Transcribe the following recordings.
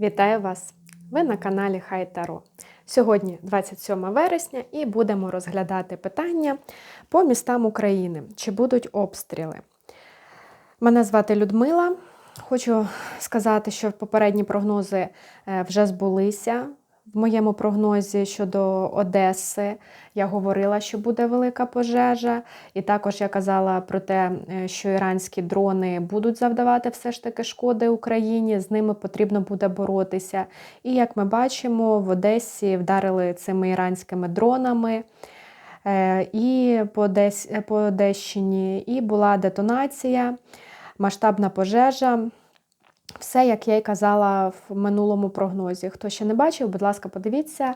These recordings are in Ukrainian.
Вітаю вас! Ви на каналі Хай Таро. Сьогодні 27 вересня і будемо розглядати питання по містам України. Чи будуть обстріли? Мене звати Людмила. Хочу сказати, що попередні прогнози е, вже збулися. В моєму прогнозі щодо Одеси я говорила, що буде велика пожежа, і також я казала про те, е, що іранські дрони будуть завдавати все ж таки шкоди Україні, з ними потрібно буде боротися. І як ми бачимо, в Одесі вдарили цими іранськими дронами. е, І по, Одес... по Одещині, і була детонація, масштабна пожежа. Все, як я й казала в минулому прогнозі. Хто ще не бачив, будь ласка, подивіться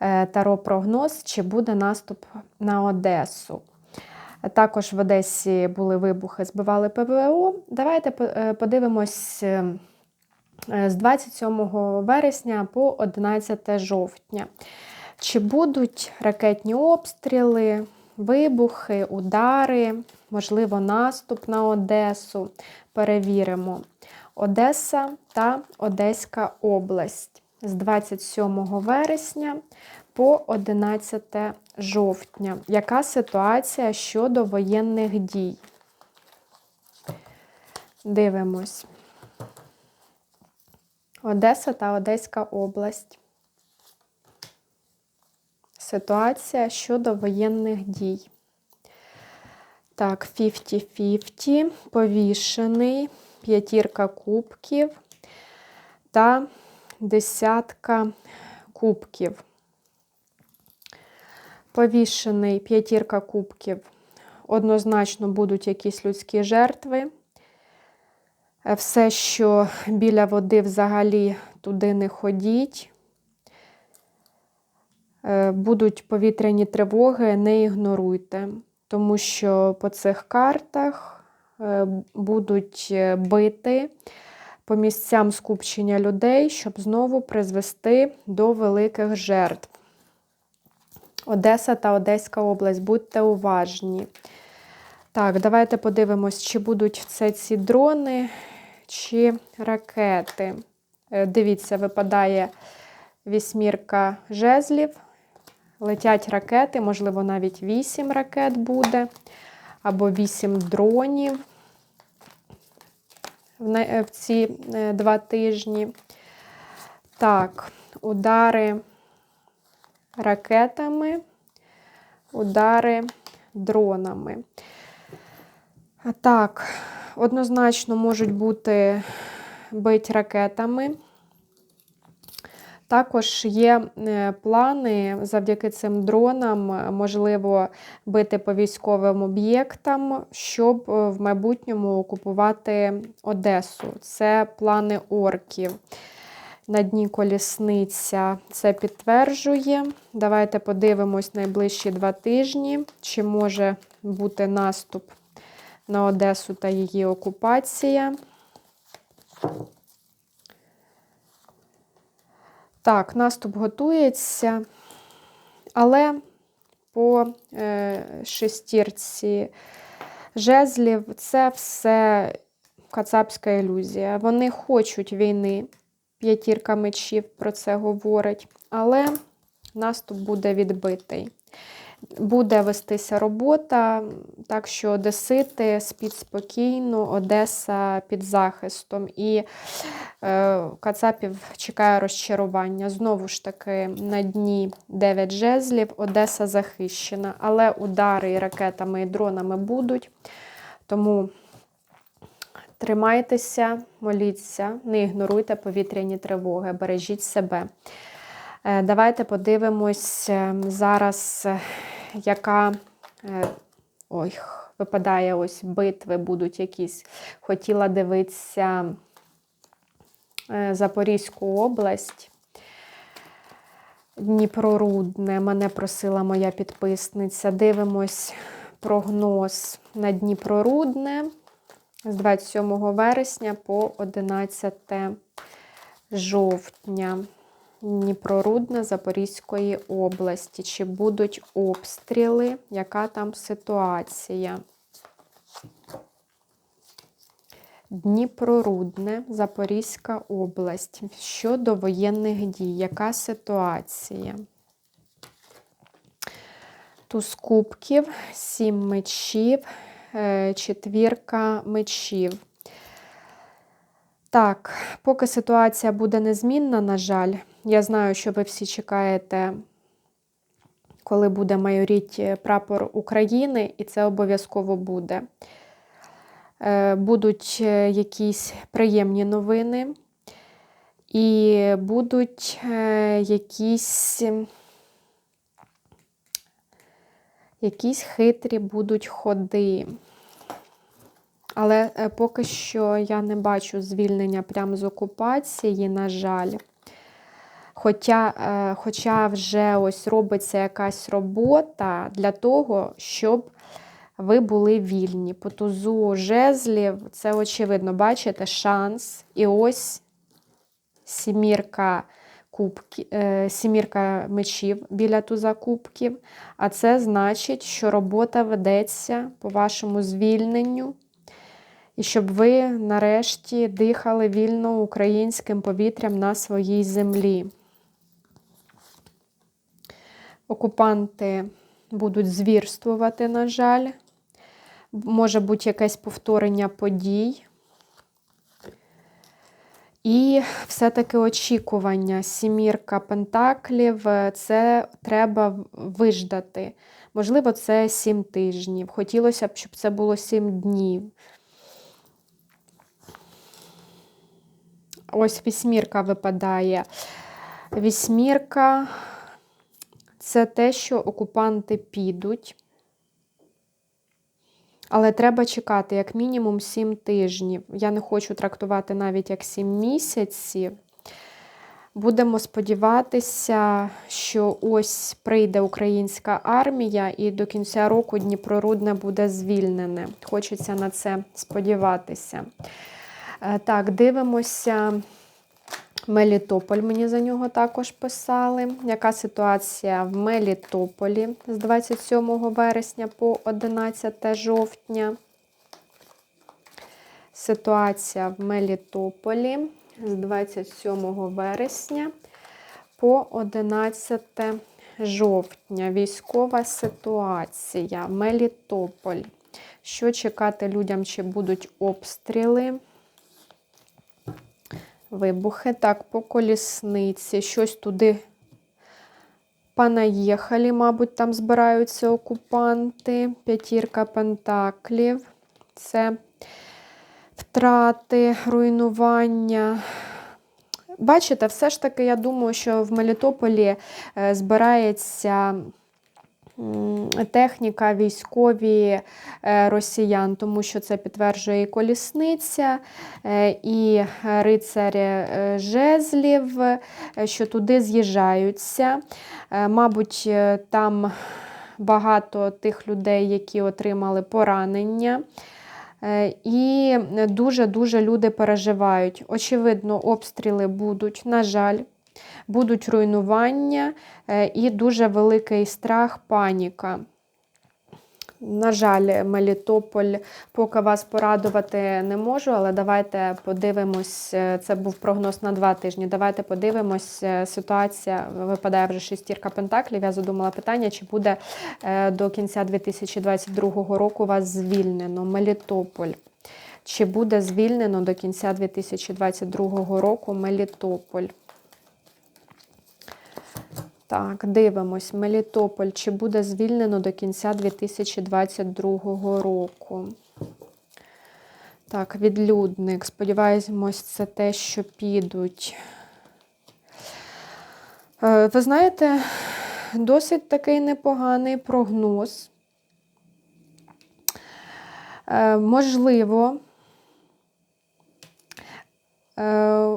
е, таро прогноз, чи буде наступ на Одесу. Також в Одесі були вибухи, збивали ПВО. Давайте е, подивимось е, з 27 вересня по 11 жовтня. Чи будуть ракетні обстріли, вибухи, удари, можливо, наступ на Одесу? Перевіримо. Одеса та Одеська область з 27 вересня по 11 жовтня. Яка ситуація щодо воєнних дій? Дивимось. Одеса та Одеська область. Ситуація щодо воєнних дій. Так, 50-50, повішений, п'ятірка кубків та десятка кубків. Повішений п'ятірка кубків. Однозначно будуть якісь людські жертви. Все, що біля води, взагалі туди не ходіть. Е, Будуть повітряні тривоги, не ігноруйте, тому що по цих картах будуть е, бити по місцям скупчення людей, щоб знову призвести до великих жертв. Одеса та Одеська область, будьте уважні. Так, давайте подивимось, чи будуть це ці дрони, чи ракети. Е, Дивіться, випадає вісьмірка жезлів. Летять ракети, можливо, навіть 8 ракет буде, або 8 дронів е, в ці е, два тижні. Так, удари ракетами, удари дронами. Так, однозначно можуть бути бить ракетами. Також є е, плани завдяки цим дронам, е, можливо, бити по військовим об'єктам, щоб е, в майбутньому окупувати Одесу. Це плани орків. На дні колісниця це підтверджує. Давайте подивимось найближчі два тижні, чи може бути наступ на Одесу та її окупація. Так, наступ готується, але по е, шестірці жезлів це все кацапська ілюзія. Вони хочуть війни, п'ятірка мечів про це говорить, але наступ буде відбитий. Буде вестися робота, так що Одесити спіть спокійно, Одеса під захистом. І е, Кацапів чекає розчарування. Знову ж таки, на дні 9 жезлів, Одеса захищена, але удари і ракетами і дронами будуть. Тому тримайтеся, моліться, не ігноруйте повітряні тривоги, бережіть себе. Е, Давайте подивимось е, зараз, е, яка ой, випадає ось битви, будуть якісь. Хотіла дивитися Запорізьку область. Дніпрорудне, мене просила моя підписниця. Дивимось прогноз на Дніпрорудне з 27 вересня по 11 жовтня. Дніпрорудне Запорізької області. Чи будуть обстріли? Яка там ситуація? Дніпрорудне, Запорізька область. Щодо воєнних дій, яка ситуація? Туз кубків, сім мечів, е, четвірка мечів. Так, поки ситуація буде незмінна, на жаль, я знаю, що ви всі чекаєте, коли буде майоріть прапор України, і це обов'язково буде. Е, будуть е, якісь приємні новини, і будуть е, якісь якісь хитрі будуть ходи. Але поки що я не бачу звільнення прямо з окупації, на жаль. Хоча хоча вже ось робиться якась робота для того, щоб ви були вільні. По тузу жезлів, це очевидно, бачите, шанс. І ось сімірка кубки, е, сімірка мечів біля туза кубків. А це значить, що робота ведеться по вашому звільненню. І щоб ви нарешті дихали вільно українським повітрям на своїй землі. Окупанти будуть звірствувати, на жаль може бути якесь повторення подій. І все-таки очікування. Сімірка Пентаклів це треба виждати. Можливо, це сім тижнів. Хотілося б, щоб це було сім днів. Ось вісьмірка випадає. Вісьмірка це те, що окупанти підуть. Але треба чекати як мінімум 7 тижнів. Я не хочу трактувати навіть як 7 місяців. Будемо сподіватися, що ось прийде українська армія, і до кінця року Дніпрорудне буде звільнене. Хочеться на це сподіватися. Е, так, дивимося. Мелітополь мені за нього також писали. Яка ситуація в Мелітополі з 27 вересня по 11 жовтня? Ситуація в Мелітополі з 27 вересня по 11 жовтня. Військова ситуація. Мелітополь. Що чекати людям, чи будуть обстріли? Вибухи. Так, по колісниці. Щось туди понаїхали, мабуть, там збираються окупанти. П'ятірка пентаклів. Це втрати, руйнування. Бачите, все ж таки, я думаю, що в Мелітополі е, збирається техніка військові е, росіян, тому що це підтверджує і колісниця, е, і рицар е, жезлів, що туди з'їжджаються. Мабуть, там багато тих людей, які отримали поранення. І дуже-дуже люди переживають. Очевидно, обстріли будуть, на жаль будуть руйнування е, і дуже великий страх, паніка. На жаль, Мелітополь, поки вас порадувати не можу, але давайте подивимось, е, це був прогноз на два тижні. Давайте подивимось, е, ситуація випадає вже шестірка пентаклів. Я задумала питання, чи буде до кінця 2022 року вас звільнено. Мелітополь. Чи буде звільнено до кінця 2022 року Мелітополь? Так, дивимось, Мелітополь, чи буде звільнено до кінця 2022 року. Так, відлюдник. Сподіваємось, це те, що підуть. Е, ви знаєте, досить такий непоганий прогноз. Е, можливо,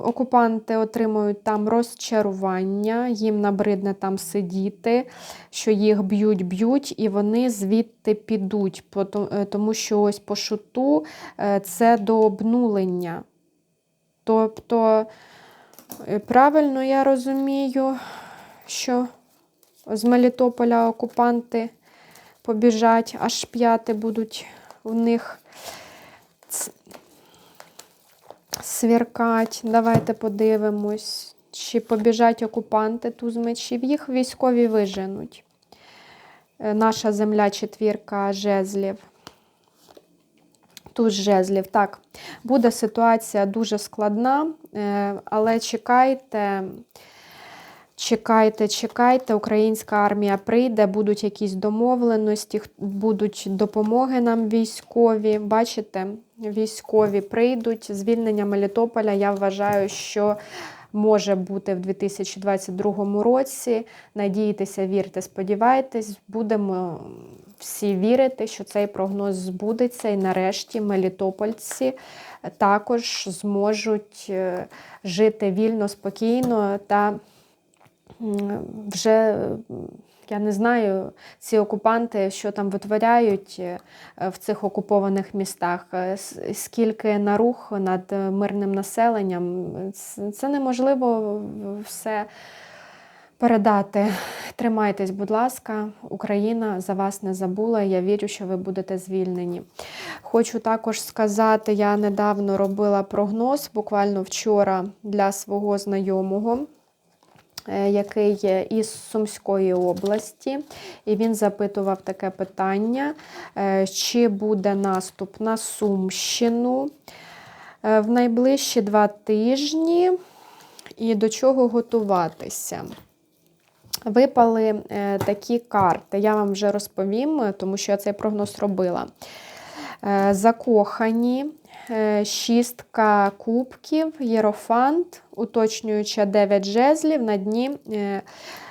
окупанти отримують там розчарування, їм набридне там сидіти, що їх б'ють-б'ють, і вони звідти підуть, е, тому що ось по шуту е, це до обнулення. Тобто, правильно я розумію, що з Мелітополя окупанти побіжать, аж п'яти будуть в них свіркать. Давайте подивимось, чи побіжать окупанти туз мечів. Їх військові виженуть. Е, Наша земля четвірка жезлів. Туз жезлів. Так, буде ситуація дуже складна, е, але чекайте. Чекайте, чекайте, українська армія прийде, будуть якісь домовленості, будуть допомоги нам військові. Бачите, військові прийдуть. Звільнення Мелітополя, я вважаю, що може бути в 2022 році. Надійтеся, вірте, сподівайтесь, будемо всі вірити, що цей прогноз збудеться, і нарешті мелітопольці також зможуть е, жити вільно, спокійно та вже я не знаю, ці окупанти, що там витворяють е, в цих окупованих містах, е, скільки нарух над е, мирним населенням. Це неможливо все передати. Тримайтесь, будь ласка, Україна за вас не забула. Я вірю, що ви будете звільнені. Хочу також сказати, я недавно робила прогноз, буквально вчора для свого знайомого який є із Сумської області, і він запитував таке питання: е, чи буде наступ на Сумщину е, в найближчі два тижні, і до чого готуватися. Випали е, такі карти. Я вам вже розповім, е, тому що я цей прогноз робила. Е, Закохані, е, шістка кубків, єрофант, уточнююча 9 жезлів, на дні е,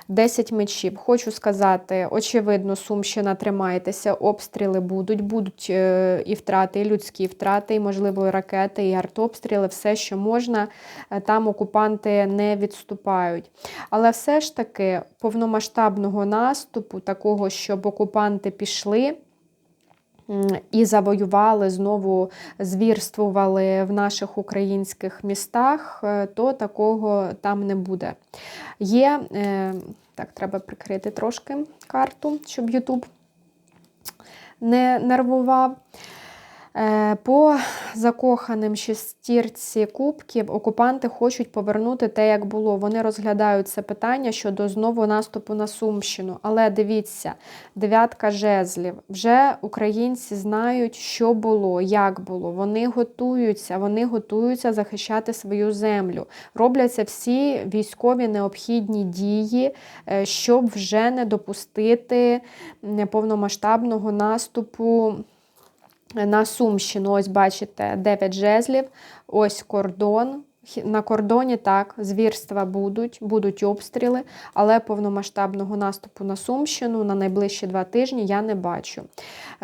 10 мечів. Хочу сказати, очевидно, Сумщина тримайтеся, обстріли будуть, будуть е, і втрати, і людські втрати, і, можливо, і ракети, і артобстріли, все, що можна. Е, Там окупанти не відступають. Але все ж таки повномасштабного наступу, такого, щоб окупанти пішли. І завоювали, знову звірствували в наших українських містах, е, то такого там не буде. Є, е, так, треба прикрити трошки карту, щоб Ютуб не нервував. Е, По закоханим шестірці кубків окупанти хочуть повернути те, як було. Вони розглядають це питання щодо знову наступу на Сумщину. Але дивіться, дев'ятка жезлів. Вже українці знають, що було, як було. Вони готуються, вони готуються захищати свою землю. Робляться всі військові необхідні дії, е, щоб вже не допустити повномасштабного наступу на Сумщину. Ось бачите, 9 жезлів, ось кордон. На кордоні так, звірства будуть, будуть обстріли, але повномасштабного наступу на Сумщину на найближчі два тижні я не бачу.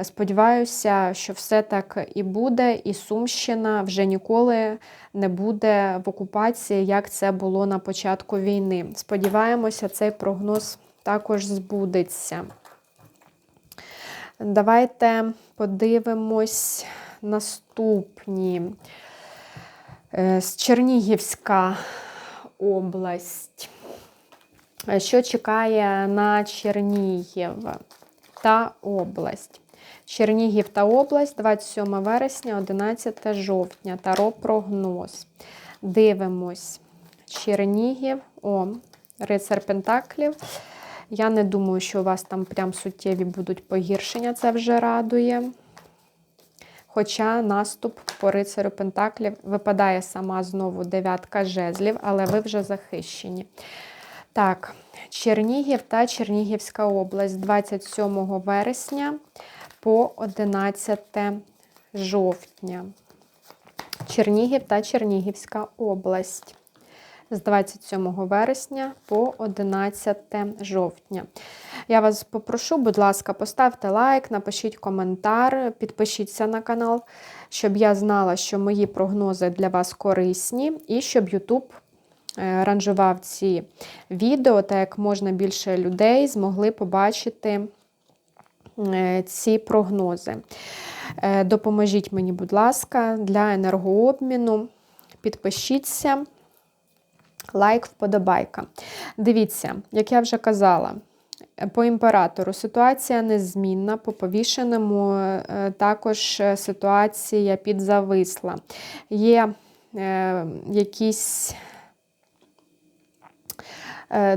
Сподіваюся, що все так і буде, і Сумщина вже ніколи не буде в окупації, як це було на початку війни. Сподіваємося, цей прогноз також збудеться. Давайте подивимось наступні. Е, З Чернігівська область. Е, Що чекає на Чернігів та область? Чернігів та область 27 вересня, 11 жовтня. Таро прогноз. Дивимось. Чернігів, о, рицар Пентаклів. Я не думаю, що у вас там прям суттєві будуть погіршення, це вже радує. Хоча наступ по рицарю Пентаклів випадає сама знову дев'ятка жезлів, але ви вже захищені. Так, Чернігів та Чернігівська область 27 вересня по 11 жовтня. Чернігів та Чернігівська область з 27 вересня по 11 жовтня. Я вас попрошу, будь ласка, поставте лайк, напишіть коментар, підпишіться на канал, щоб я знала, що мої прогнози для вас корисні, і щоб YouTube е, ранжував ці відео, так як можна більше людей змогли побачити е, ці прогнози. Е, Допоможіть мені, будь ласка, для енергообміну. Підпишіться. Лайк, вподобайка. Дивіться, як я вже казала, по імператору ситуація незмінна, по повішеному е, також е, ситуація підзависла. Є е, якісь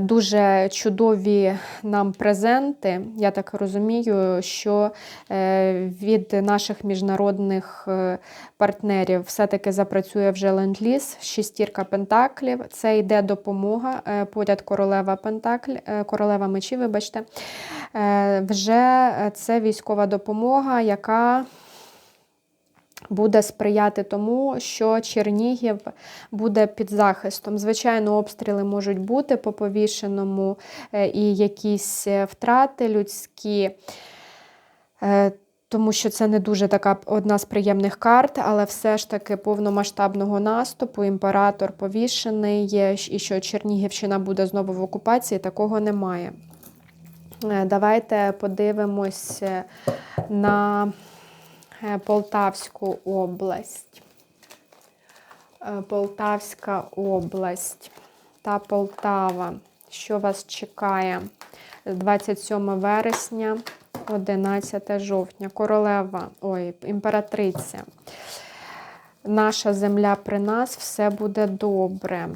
дуже чудові нам презенти. Я так розумію, що е, від наших міжнародних е, партнерів все-таки запрацює вже ленд-ліз, шістірка пентаклів. Це йде допомога. е, Поряд королева пентакль, е, королева мечі, вибачте. Е, Вже це військова допомога, яка буде сприяти тому, що Чернігів буде під захистом. Звичайно, обстріли можуть бути по повішеному е, і якісь е, втрати людські. Е, Тому що це не дуже така одна з приємних карт, але все ж таки повномасштабного наступу, імператор повішений, і що Чернігівщина буде знову в окупації, такого немає. Давайте подивимось на Полтавську область. Е, Полтавська область та Полтава. Що вас чекає? 27 вересня, 11 жовтня. Королева, ой, імператриця. Наша земля при нас, все буде добре.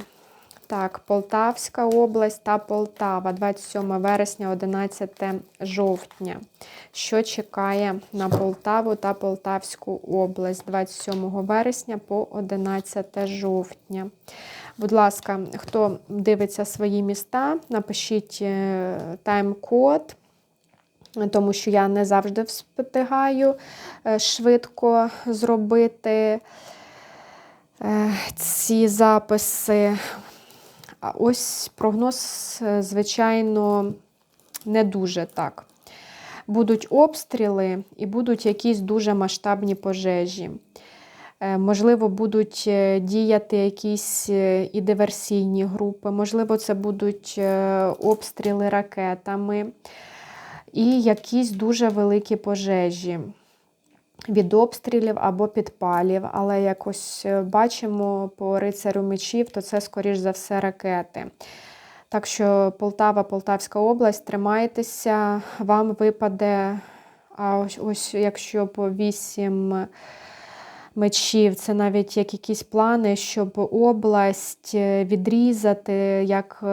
Так, Полтавська область та Полтава, 27 вересня, 11 жовтня. Що чекає на Полтаву та Полтавську область 27 вересня по 11 жовтня? Будь ласка, хто дивиться свої міста, напишіть е, тайм-код, тому що я не завжди встигаю е, швидко зробити е, ці записи. А ось прогноз, е, звичайно, не дуже так. Будуть обстріли і будуть якісь дуже масштабні пожежі. Е, Можливо, будуть е, діяти якісь і диверсійні групи, можливо, це будуть обстріли ракетами і якісь дуже великі пожежі від обстрілів або підпалів. Але якось е, бачимо по рицарю мечів, то це, скоріш за все, ракети. Так що Полтава, Полтавська область, тримайтеся, вам випаде, а ось, ось якщо по 8 мечів, це навіть як якісь плани, щоб область е, відрізати як.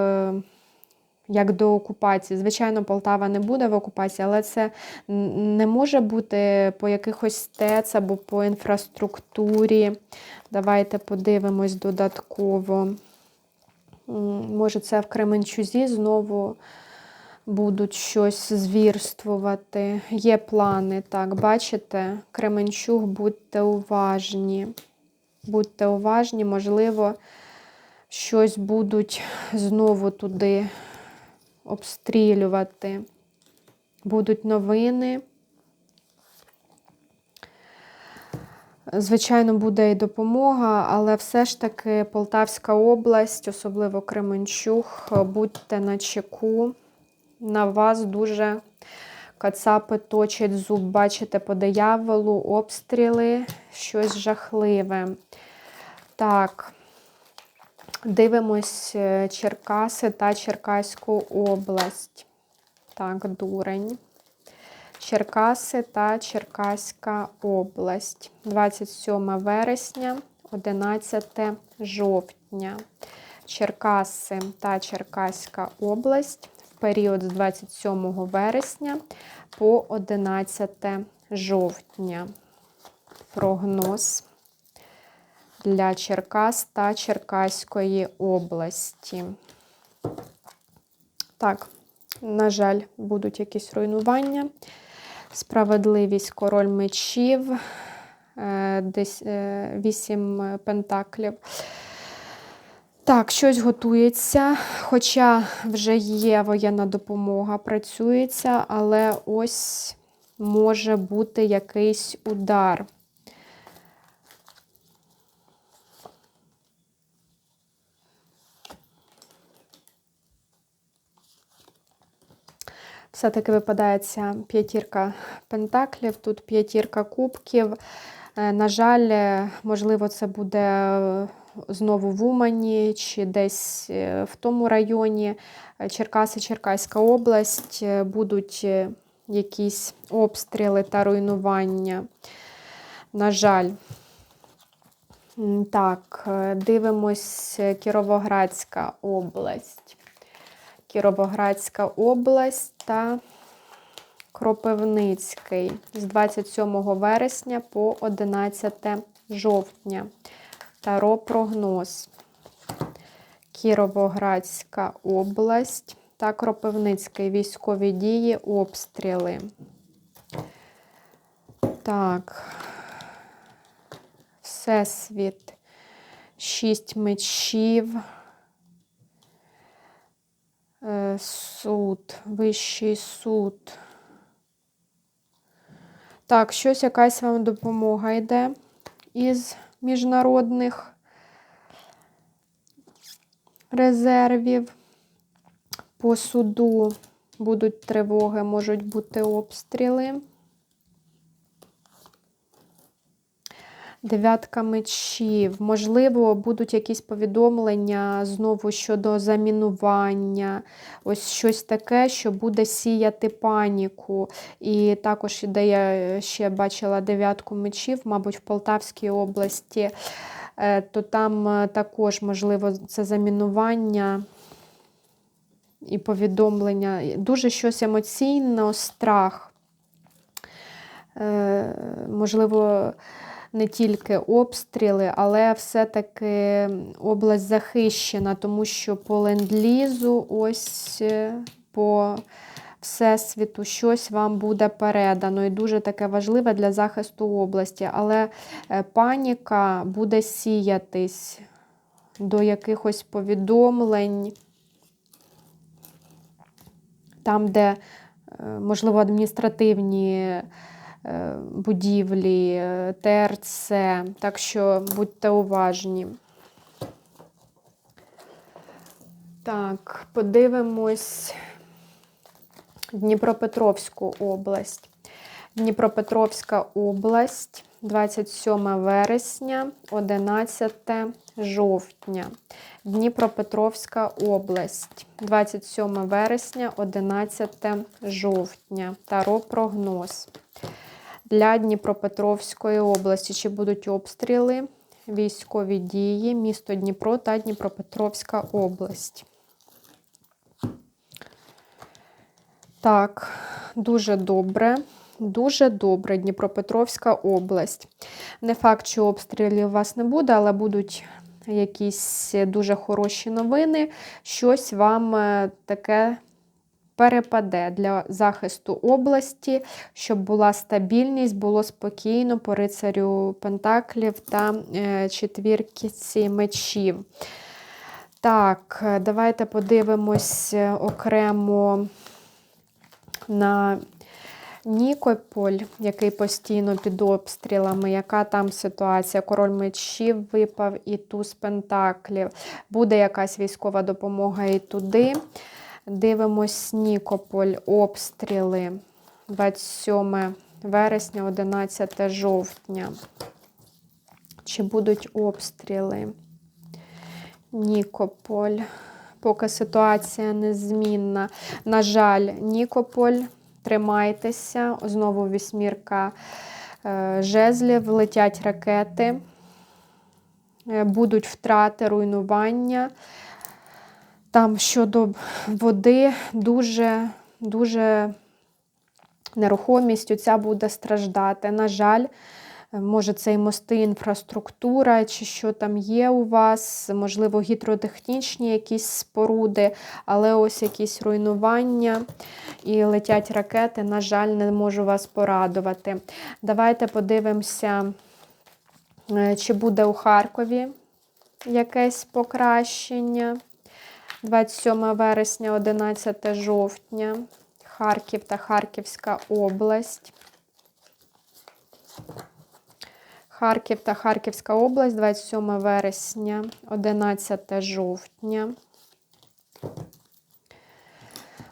Як до окупації. Звичайно, Полтава не буде в окупації, але це не може бути по якихось ТЕЦ або по інфраструктурі. Давайте подивимось додатково. Може, це в Кременчузі знову будуть щось звірствувати. Є плани, так, бачите, Кременчуг, будьте уважні. Будьте уважні, можливо, щось будуть знову туди обстрілювати. Будуть новини. Звичайно, буде і допомога, але все ж таки Полтавська область, особливо Кременчуг, будьте на чеку. На вас дуже кацапи точать зуб. Бачите, по дияволу обстріли, щось жахливе. Так, дивимось е, Черкаси та Черкаську область. Так, дурень. Черкаси та Черкаська область. 27 вересня, 11 жовтня. Черкаси та Черкаська область в період з 27 вересня по 11 жовтня. Прогноз для Черкас та Черкаської області. Так, на жаль, будуть якісь руйнування. Справедливість король мечів, е, десь е, вісім пентаклів. Так, щось готується, хоча вже є воєнна допомога, працюється, але ось може бути якийсь удар. Все-таки випадає ця п'ятірка пентаклів, тут п'ятірка кубків. Е, На жаль, е, можливо, це буде е, знову в Умані чи десь в тому районі Черкаси, Черкаська область, будуть якісь обстріли та руйнування. На жаль, Так, дивимось Кіровоградська область. Кіровоградська область та Кропивницький з 27 вересня по 11 жовтня. Таро прогноз. Кіровоградська область та Кропивницький військові дії, обстріли. Так. Всесвіт. Шість мечів. Е, Суд, вищий суд. Так, щось якась вам допомога йде із міжнародних резервів. По суду будуть тривоги, можуть бути обстріли. Дев'ятка мечів. Можливо, будуть якісь повідомлення знову щодо замінування. Ось щось таке, що буде сіяти паніку. І також, де я ще бачила дев'ятку мечів, мабуть, в Полтавській області, е, то там е, також, можливо, це замінування. І повідомлення. Дуже щось емоційно, страх. Е, можливо, не тільки обстріли, але все-таки область захищена, тому що по ленд-лізу, ось е, по всесвіту, щось вам буде передано. І дуже таке важливе для захисту області. Але е, паніка буде сіятись до якихось повідомлень. Там, де, е, можливо, адміністративні будівлі, е, ТРЦ, так що будьте уважні. Так, подивимось Дніпропетровську область. Дніпропетровська область, 27 вересня, 11 жовтня. Дніпропетровська область, 27 вересня, 11 жовтня. Таро прогноз для Дніпропетровської області. Чи будуть обстріли, військові дії, місто Дніпро та Дніпропетровська область. Так, дуже добре. Дуже добре, Дніпропетровська область. Не факт, що обстрілів у вас не буде, але будуть якісь дуже хороші новини. Щось вам е, таке перепаде для захисту області, щоб була стабільність, було спокійно по рицарю Пентаклів та е, четвірки мечів. Так, давайте подивимось е, окремо на Нікополь, який постійно під обстрілами, яка там ситуація? Король мечів випав і туз пентаклів. Буде якась військова допомога і туди. Дивимось Нікополь, обстріли 27 вересня, 11 жовтня. Чи будуть обстріли? Нікополь. Поки ситуація незмінна. На жаль, Нікополь, тримайтеся. Знову вісьмірка е, жезлів, летять ракети, е, будуть втрати, руйнування. Там щодо води дуже, дуже нерухомість ця буде страждати. На жаль, може, це і мости, інфраструктура, чи що там є у вас, можливо, гідротехнічні якісь споруди, але ось якісь руйнування і летять ракети, на жаль, не можу вас порадувати. Давайте подивимося, е, чи буде у Харкові якесь покращення. 27 вересня, 11 жовтня, Харків та Харківська область. Харків та Харківська область, 27 вересня, 11 жовтня.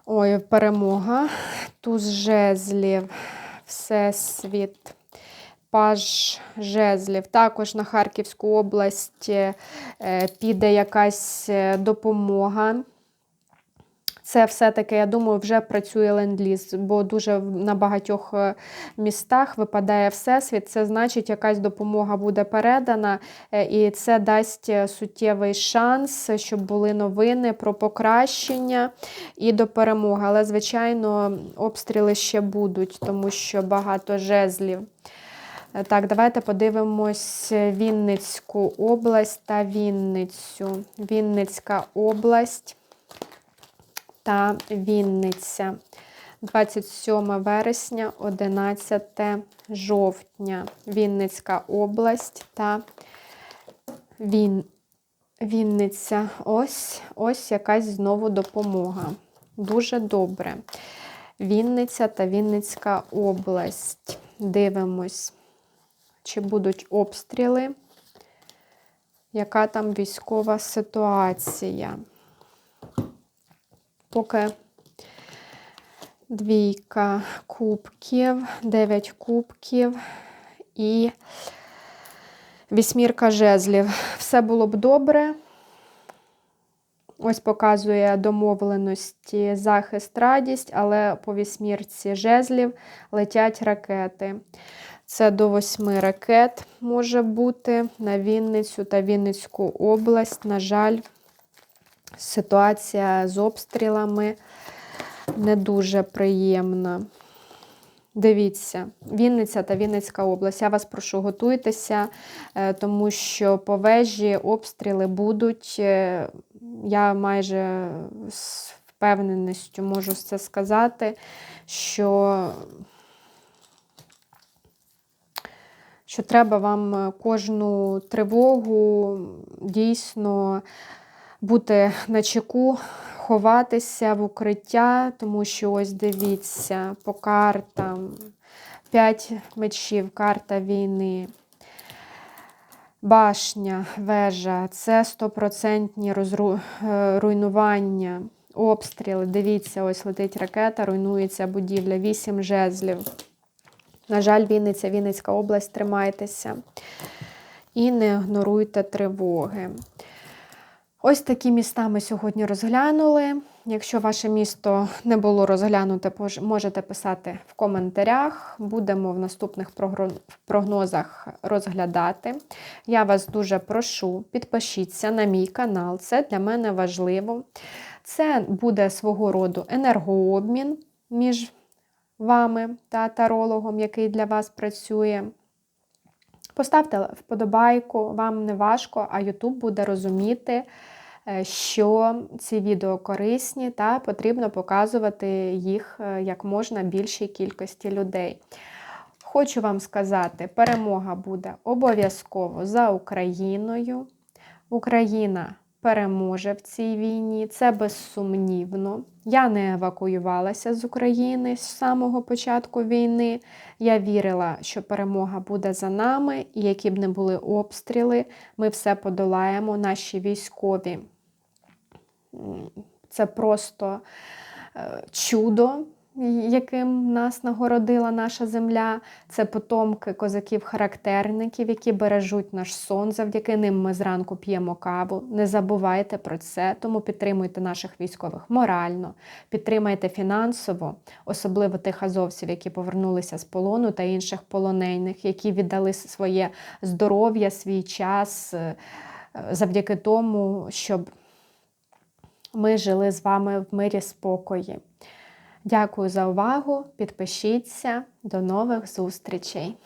Ой, перемога. Туз жезлів, Всесвіт паж жезлів. Також на Харківську область е, піде якась е, допомога. Це все-таки, я думаю, вже працює ленд-ліз, бо дуже на багатьох е, містах випадає всесвіт. Це значить, якась допомога буде передана, і це дасть суттєвий шанс, щоб були новини про покращення і до перемоги. Але, звичайно, обстріли ще будуть, тому що багато жезлів. Е, Так, давайте подивимось Вінницьку область та Вінницю. Вінницька область та Вінниця. 27 вересня, 11 жовтня. Вінницька область та Він... Вінниця. Ось, ось якась знову допомога. Дуже добре. Вінниця та Вінницька область. Дивимось, чи будуть обстріли. Яка там військова ситуація? Поки двійка кубків, дев'ять кубків і вісьмірка жезлів. Все було б добре. Ось показує домовленості, захист, радість, але по вісьмірці жезлів летять ракети. Це до восьми ракет може бути на Вінницю та Вінницьку область. На жаль, ситуація з обстрілами не дуже приємна. Дивіться, Вінниця та Вінницька область. Я вас прошу, готуйтеся, е, тому що по вежі обстріли будуть. Е, Я майже з впевненістю можу це сказати, що, що треба вам е, кожну тривогу дійсно бути на чеку, ховатися в укриття, тому що ось дивіться по картам. П'ять мечів, карта війни. Башня, вежа це стопроцентні розру... е, руйнування, обстріли. Дивіться, ось летить ракета, руйнується будівля, вісім жезлів. На жаль, Вінниця, Вінницька область, тримайтеся і не ігноруйте тривоги. Ось такі міста ми сьогодні розглянули. Якщо ваше місто не було розглянуте, можете писати в коментарях. Будемо в наступних прогнозах розглядати. Я вас дуже прошу, підпишіться на мій канал, це для мене важливо. Це буде свого роду енергообмін між вами та тарологом, який для вас працює. Поставте вподобайку, вам не важко, а YouTube буде розуміти, е, що ці відео корисні та потрібно показувати їх е, як можна більшій кількості людей. Хочу вам сказати, перемога буде обов'язково за Україною. Україна переможе в цій війні, це безсумнівно. Я не евакуювалася з України з самого початку війни. Я вірила, що перемога буде за нами, і які б не були обстріли, ми все подолаємо. Наші військові це просто е, чудо, яким нас нагородила наша земля. Це потомки козаків-характерників, які бережуть наш сон. Завдяки ним ми зранку п'ємо каву. Не забувайте про це, тому підтримуйте наших військових морально, підтримайте фінансово, особливо тих азовців, які повернулися з полону та інших полонених, які віддали своє здоров'я, свій час е, завдяки тому, щоб ми жили з вами в мирі спокої. Дякую за увагу. Підпишіться. До нових зустрічей!